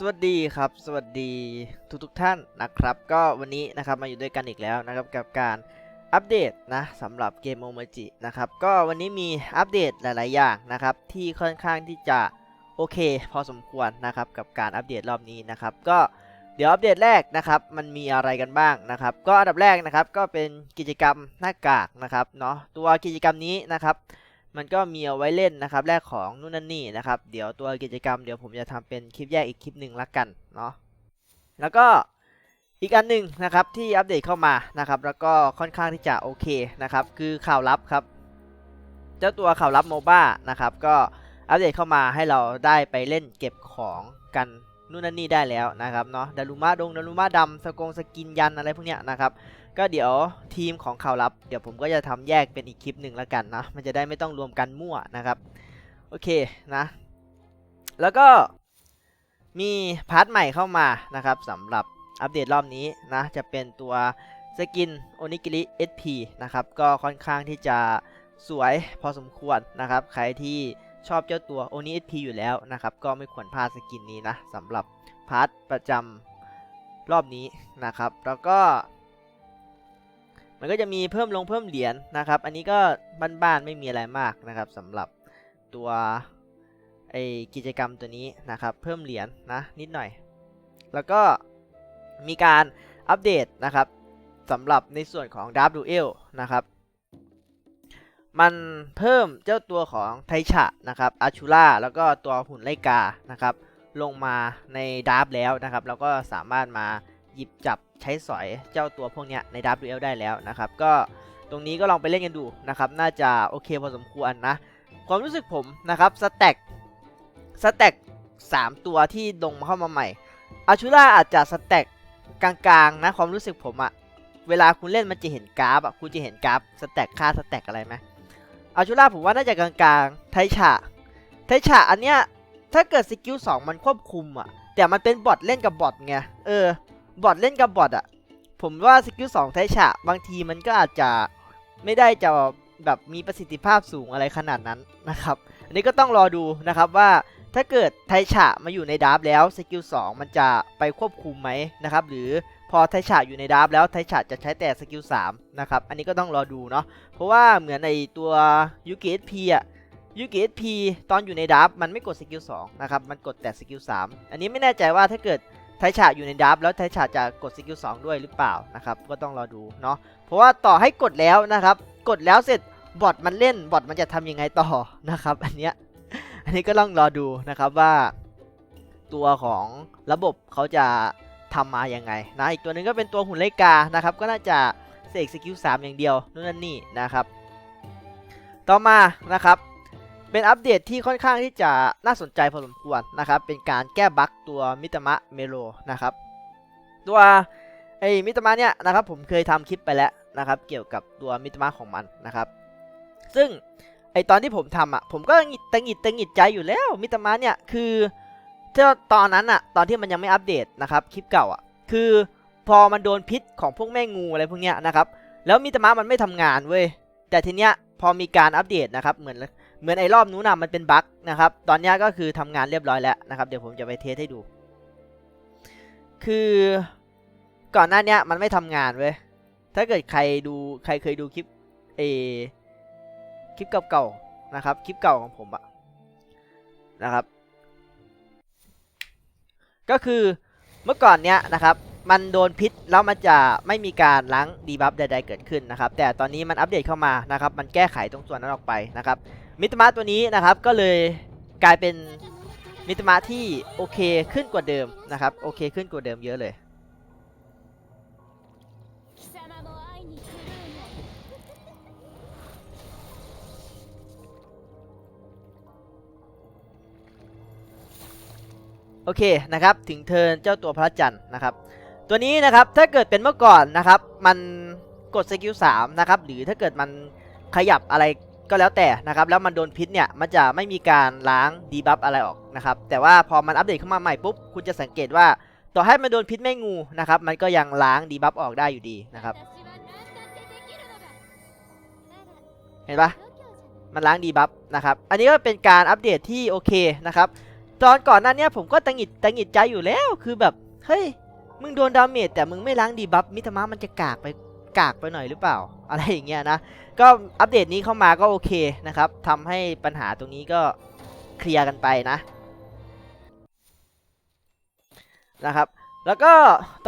สวัสดีครับ สวัสดีทุกทุกท่านนะครับ ก็วันนี้นะครับมาอยู่ด้วยกันอีกแล้วนะครับกับการอัปเดตนะสำหรับเกมโมมจินะครับก็วันนี้มีอัปเดตหลาย ๆ อย่างนะครับที่ค่อนข้างที่จะโอเค พอสมควรนะครับกับการอัปเดตรอบนี้นะครับก็เดี๋ยวอัปเดตแรกนะครับมันมีอะไรกันบ้างนะครับก็อันดับแรกนะครับก็เป็นกิจกรรมหน้ากากนะครับเนาะตัวกิจกรรมนี้นะครับ มันก็มีเอาไว้เล่นนะครับแลกของนู่นนั่นนี่นะครับ เดี๋ยวตัวกิจกรรมเดี๋ยวผมจะทำเป็นคลิปแยกอีกคลิปหนึ่งละกันเนาะแล้วก็อีกอันหนึ่งนะครับที่อัปเดตเข้ามานะครับแล้วก็ค่อนข้างที่จะโอเคนะครับคือข่าวลับครับ เจ้าตัวข่าวลับโมบ้านะครับก็อัปเดตเข้ามาให้เราได้ไปเล่นเก็บของกันนู่นนั่นนี่ได้แล้วนะครับเนาะดารุมะดงดารุมะดำสกงสกินยันอะไรพวกเนี้ยนะครับ ก็เดี๋ยวทีมของข่าวลับ เดี๋ยวผมก็จะทำแยกเป็นอีกคลิปหนึ่งแล้วกันนะ มันจะได้ไม่ต้องรวมกันมั่วนะครับ โอเคนะ แล้วก็มีพาร์ทใหม่เข้ามานะครับสำหรับอัปเดตรอบนี้นะ จะเป็นตัวสกินโอนิกิริ SP นะครับ ก็ค่อนข้างที่จะสวยพอสมควรนะครับ ใครที่ชอบเจ้าตัวโอนิ SP อยู่แล้วนะครับ ก็ไม่ควรพลาดสกินนี้นะสำหรับพาร์ทประจำรอบนี้นะครับ แล้วก็ มันก็จะมีเพิ่มลงเพิ่มเหรียญนะครับ อันนี้ก็บ้านๆไม่มีอะไรมากนะครับสำหรับตัวไอกิจกรรมตัวนี้นะครับ เพิ่มเหรียญนะนิดหน่อย แล้วก็มีการอัปเดตนะครับสำหรับในส่วนของดับดูเอลนะครับ มันเพิ่มเจ้าตัวของไทชะนะครับอาชูล่าแล้วก็ตัวหุ่นไลกานะครับ ลงมาในดาร์ฟแล้วนะครับ แล้วก็สามารถมาหยิบจับ ใช้สอยเจ้าตัวพวกเนี้ยใน WL ได้แล้วนะครับ ก็ตรงนี้ก็ลองไปเล่นกันดูนะครับ น่าจะโอเคพอสมควรนะ ความรู้สึกผมนะครับสแต็กสแต็ก3 ตัวที่ลงมาเข้ามาใหม่อาชูล่าอาจจะสแต็กกลางๆนะความรู้สึกผมอะเวลาคุณเล่นมันจะเห็นกราฟอะคุณจะเห็นกราฟสแต็กค่าสแต็กอะไรไหมอาชูล่าผมว่าน่าจะกลางๆไทชะไทชะอันเนี้ยถ้าเกิดสกิล2มันควบคุมอะแต่มันเป็นบอทเล่นกับบอทไงเออ บอทเล่นกับบอทอะผมว่าสกิล2ไทชะบางทีมันก็อาจจะไม่ได้จะแบบมีประสิทธิภาพสูงอะไรขนาดนั้นนะครับ อันนี้ก็ต้องรอดูนะครับว่าถ้าเกิดไทชะมาอยู่ในดาร์ฟแล้วสกิล2มันจะไปควบคุมไหมนะครับหรือพอไทชะอยู่ในดาร์ฟแล้วไทชะจะใช้แต่สกิล3นะครับอันนี้ก็ต้องรอดูเนาะเพราะว่าเหมือนในตัวยูกิเอสพีอะยูกิเอสพีตอนอยู่ในดับมันไม่กดสกิล2นะครับมันกดแต่สกิล3อันนี้ไม่แน่ใจว่าถ้าเกิด ไทชาอยู่ในดับแล้วไทชาจะกดสกิล2ด้วยหรือเปล่านะครับก็ต้องรอดูเนาะเพราะว่าต่อให้กดแล้วนะครับ กดแล้วเสร็จบอทมันเล่นบอทมันจะทำยังไงต่อนะครับ อันเนี้ยอันนี้ก็ต้องรอดูนะครับว่า ตัวของระบบเขาจะทำมายังไงนะอีกตัวหนึงก็เป็นตัวหุ่นไลกานะครับ ก็น่าจะเสกสกิล3อย่างเดียวนู่นนั่นนี่นะครับ ต่อมานะครับ เป็นอัปเดตที่ค่อนข้างที่จะน่าสนใจพอสมควรนะครับ เป็นการแก้บั๊กตัวมิตามะเมโลนะครับ ตัวไอ้มิตามะเนี่ยนะครับผมเคยทำคลิปไปแล้วนะครับ เกี่ยวกับตัวมิตามะของมันนะครับ ซึ่งไอตอนที่ผมทำอะผมก็ตังหิดตังหิดใจอยู่แล้วมิตามะเนี่ยคือเจ้าตอนนั้นอะตอนที่มันยังไม่อัปเดตนะครับคลิปเก่าอะคือพอมันโดนพิษของพวกแม่งูอะไรพวกเนี้ยนะครับ แล้วมิตามะมันไม่ทำงานเว้ยแต่ทีเนี้ยพอมีการอัปเดตนะครับเหมือน เหมือนไอ้รอบนู้นนะมันเป็นบั๊กนะครับ ตอนนี้ก็คือทำงานเรียบร้อยแล้วนะครับ เดี๋ยวผมจะไปเทสให้ดู คือก่อนหน้านี้มันไม่ทำงานเว้ย ถ้าเกิดใครดูใครเคยดูคลิปเอคลิปเก่าๆนะครับ คลิปเก่าของผมอะนะครับ ก็คือเมื่อก่อนเนี้ยนะครับมันโดนพิษแล้วมันจะไม่มีการล้างดีบัฟใดๆเกิดขึ้นนะครับ แต่ตอนนี้มันอัปเดตเข้ามานะครับ มันแก้ไขตรงส่วนนั้นออกไปนะครับ มิตรมาตัวนี้นะครับก็เลยกลายเป็นมิตรมาที่โอเคขึ้นกว่าเดิมนะครับโอเคขึ้นกว่าเดิมเยอะเลย โอเคนะครับถึงเทินเจ้าตัวพระจันทร์นะครับ ตัวนี้นะครับถ้าเกิดเป็นเมื่อก่อนนะครับ มันกดสกิล3นะครับหรือถ้าเกิดมันขยับอะไร ก็แล้วแต่นะครับแล้วมันโดนพิษเนี่ยมันจะไม่มีการล้างดีบัฟอะไรออกนะครับแต่ว่าพอมันอัปเดตเข้ามาใหม่ปุ๊บคุณจะสังเกตว่าต่อให้มันโดนพิษแม่งูนะครับมันก็ยังล้างดีบัฟออกได้อยู่ดีนะครับเห็นปะมันล้างดีบัฟนะครับอันนี้ก็เป็นการอัปเดตที่โอเคนะครับตอนก่อนหน้านี้ผมก็ตังหิดตังหิดใจอยู่แล้วคือแบบเฮ้ยมึงโดนดาเมจแต่มึงไม่ล้างดีบัฟมิธมะมันจะกากไป กากไปหน่อยหรือเปล่า อะไรอย่างเงี้ยนะ ก็อัปเดตนี้เข้ามาก็โอเคนะครับทำให้ปัญหาตรงนี้ก็เคลียร์กันไปนะ นะครับ แล้วก็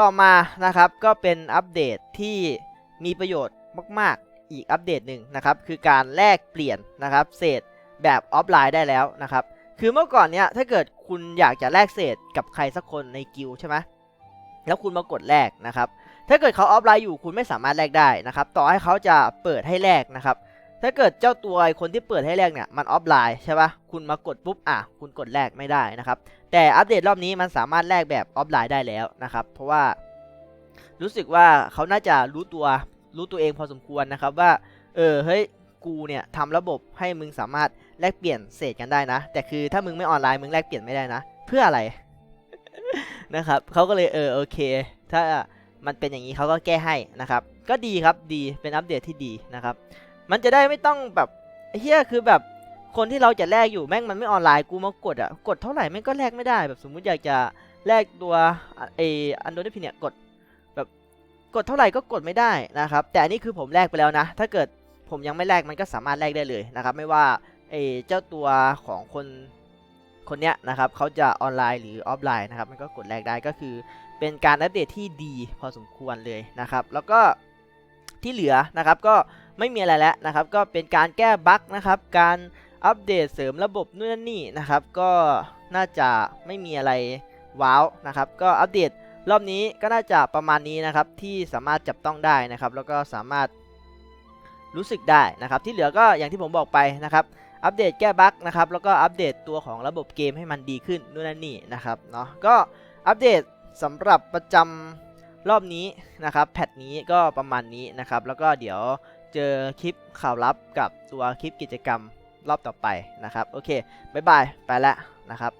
ต่อมานะครับก็เป็นอัปเดตที่มีประโยชน์มาก ๆ อีกอัปเดตหนึ่งนะครับ คือการแลกเปลี่ยนนะครับ เศษแบบออฟไลน์ได้แล้วนะครับ คือเมื่อก่อนเนี้ยถ้าเกิดคุณอยากจะแลกเศษกับใครสักคนในกิลใช่ไหมแล้วคุณมากดแลกนะครับ ถ้าเกิดเขาออฟไลน์อยู่คุณไม่สามารถแลกได้นะครับ ต่อให้เขาจะเปิดให้แลกนะครับ ถ้าเกิดเจ้าตัวคนที่เปิดให้แลกเนี่ยมันออฟไลน์ใช่ปะคุณมากดปุ๊บอะคุณกดแลกไม่ได้นะครับ แต่อัปเดตรอบนี้มันสามารถแลกแบบออฟไลน์ได้แล้วนะครับ เพราะว่า รู้สึกว่าเขาน่าจะรู้ตัวรู้ตัวเองพอสมควรนะครับว่า เออเฮ้ยกูเนี่ยทำระบบให้มึงสามารถแลกเปลี่ยนเศษกันได้นะ แต่คือถ้ามึงไม่ออนไลน์มึงแลกเปลี่ยนไม่ได้นะ เพื่ออะไรนะครับเขาก็เลยเออโอเค ถ้า มันเป็นอย่างนี้เขาก็แก้ให้นะครับ ก็ดีครับดีเป็นอัปเดตที่ดีนะครับ มันจะได้ไม่ต้องแบบเฮียคือแบบคนที่เราจะแลกอยู่แม่งมันไม่ออนไลน์กูมากดอะกดเท่าไหร่แม่งก็แลกไม่ได้แบบสมมุติอยากจะแลกตัวไออันโดนพิเนี่ยกดแบบกดเท่าไหร่ก็กดไม่ได้นะครับ แต่อันนี้คือผมแลกไปแล้วนะ ถ้าเกิดผมยังไม่แลกมันก็สามารถแลกได้เลยนะครับ ไม่ว่าไอเจ้าตัวของคนคนเนี้ยนะครับเขาจะออนไลน์หรือออฟไลน์นะครับ มันก็กดแลกได้ก็คือ เป็นการอัปเดตที่ดีพอสมควรเลยนะครับ แล้วก็ที่เหลือนะครับก็ไม่มีอะไรแล้วนะครับ ก็เป็นการแก้บั๊กนะครับ การอัปเดตเสริมระบบนู่นนนนี่นะครับ ก็น่าจะไม่มีอะไรว้าวนะครับ ก็อัปเดตรอบนี้ก็น่าจะประมาณนี้นะครับที่สามารถจับต้องได้นะครับ แล้วก็สามารถรู้สึกได้นะครับ ที่เหลือก็อย่างที่ผมบอกไปนะครับ อัปเดตแก้บั๊กนะครับ แล้วก็อัปเดตตัวของระบบเกมให้มันดีขึ้นนู่นนั่นนี่นะครับเนาะก็อัปเดต สำหรับประจำรอบนี้นะครับแพทนี้ก็ประมาณนี้นะครับ แล้วก็เดี๋ยวเจอคลิปข่าวลับกับตัวคลิปกิจกรรมรอบต่อไปนะครับ โอเค บ๊ายบาย ไปแล้วนะครับ